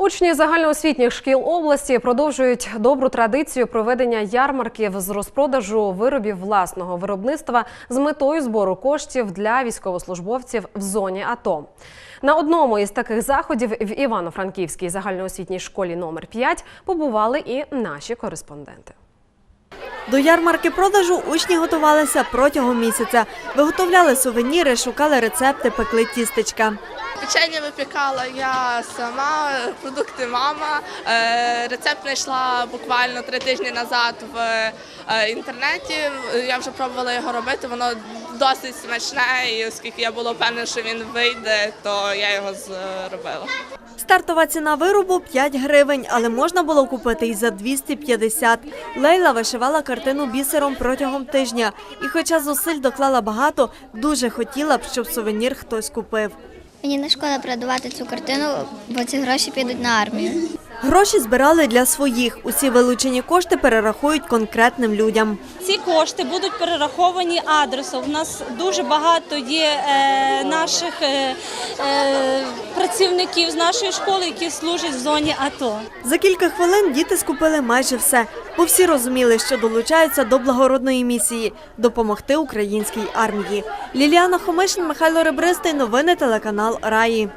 Учні загальноосвітніх шкіл області продовжують добру традицію проведення ярмарків з розпродажу виробів власного виробництва з метою збору коштів для військовослужбовців в зоні АТО. На одному із таких заходів в Івано-Франківській загальноосвітній школі номер 5 побували і наші кореспонденти. До ярмарки продажу учні готувалися протягом місяця. Виготовляли сувеніри, шукали рецепти, пекли тістечка. Печення випікала я сама, продукти мама. Е, Рецепт знайшла буквально три тижні назад в е, інтернеті. Я вже пробувала його робити. Воно досить смачне, і оскільки я була впевнена, що він вийде, то я його зробила. Стартова ціна виробу 5 гривень, але можна було купити і за 250. Лейла вишивала картину бісером протягом тижня. І хоча зусиль доклала багато, дуже хотіла б, щоб сувенір хтось купив. Мені не шкода продавати цю картину, бо ці гроші підуть на армію. Гроші збирали для своїх. Усі вилучені кошти перерахують конкретним людям. Ці кошти будуть перераховані адресом. У нас дуже багато є е, наших е, е, працівників з нашої школи, які служать в зоні АТО. За кілька хвилин діти скупили майже все, бо всі розуміли, що долучаються до благородної місії допомогти українській армії. Ліліана Хомишин, Михайло Ребристий. Новини телеканал Раї.